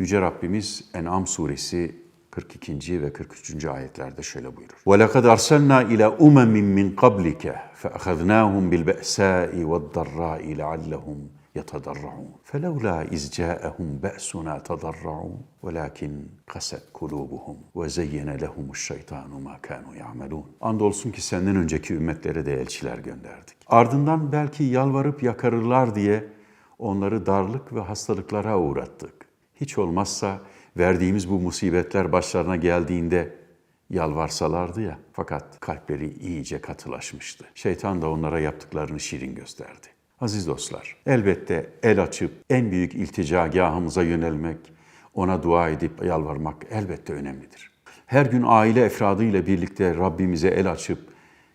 Yüce Rabbimiz En'am suresi 42. ve 43. ayetlerde şöyle buyurur. وَلَقَدْ أَرْسَلْنَا إِلَى أُمَمٍ مِّنْ قَبْلِكَ فَأَخَذْنَاهُمْ بِالْبَأْسَاءِ وَالضَّرَّاءِ لَعَلَّهُمْ يَتَضَرَّعُونَ فَلَوْلَا إِذْ جَاءَهُمْ بَأْسُنَا تَضَرَّعُوا وَلَكِنْ قَسَتْ قُلُوبُهُمْ وَزَيَّنَ لَهُمُ الشَّيْطَانُ مَا كَانُوا يَعْمَلُونَ Andolsun ki senden önceki ümmetlere de elçiler gönderdik. Ardından belki yalvarıp yakarırlar diye onları darlık ve hastalıklara uğrattık. Hiç olmazsa verdiğimiz bu musibetler başlarına geldiğinde yalvarsalardı ya. Fakat kalpleri iyice katılaşmıştı. Şeytan da onlara yaptıklarını şirin gösterdi. Aziz dostlar, elbette el açıp en büyük ilticagahımıza yönelmek, ona dua edip yalvarmak elbette önemlidir. Her gün aile efradıyla birlikte Rabbimize el açıp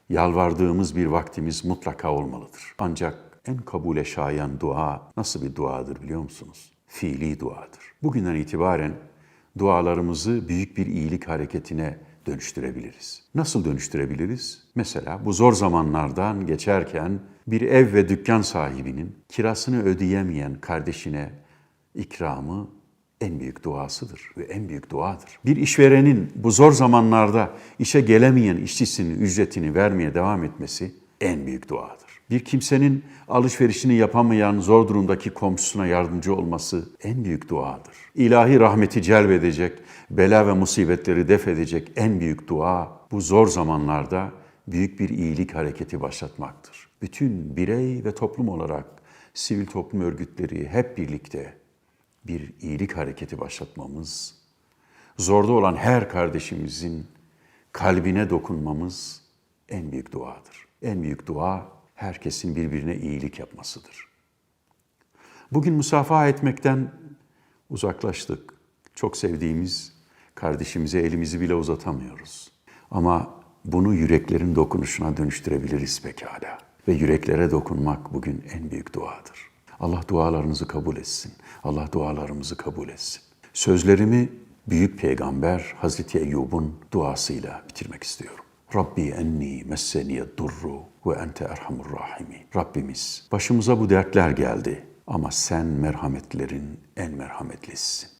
yalvardığımız bir vaktimiz mutlaka olmalıdır. Ancak en kabule şayan dua nasıl bir duadır biliyor musunuz? Fiili duadır. Bugünden itibaren dualarımızı büyük bir iyilik hareketine dönüştürebiliriz. Nasıl dönüştürebiliriz? Mesela bu zor zamanlardan geçerken bir ev ve dükkan sahibinin kirasını ödeyemeyen kardeşine ikramı en büyük duasıdır ve en büyük duadır. Bir işverenin bu zor zamanlarda işe gelemeyen işçisinin ücretini vermeye devam etmesi en büyük duadır. Bir kimsenin alışverişini yapamayan zor durumdaki komşusuna yardımcı olması en büyük duadır. İlahi rahmeti celbedecek, bela ve musibetleri def edecek en büyük dua bu zor zamanlarda büyük bir iyilik hareketi başlatmaktır. Bütün birey ve toplum olarak sivil toplum örgütleri hep birlikte bir iyilik hareketi başlatmamız, zorda olan her kardeşimizin kalbine dokunmamız en büyük duadır. En büyük dua herkesin birbirine iyilik yapmasıdır. Bugün musafaha etmekten uzaklaştık. Çok sevdiğimiz kardeşimize elimizi bile uzatamıyoruz. Ama bunu yüreklerin dokunuşuna dönüştürebiliriz pekala. Ve yüreklere dokunmak bugün en büyük duadır. Allah dualarınızı kabul etsin. Allah dualarımızı kabul etsin. Sözlerimi büyük peygamber Hazreti Eyyub'un duasıyla bitirmek istiyorum. Rabbi enni messeniye durru ve ente erhamur rahimin. Rabbimiz başımıza bu dertler geldi ama sen merhametlerin en merhametlisisin.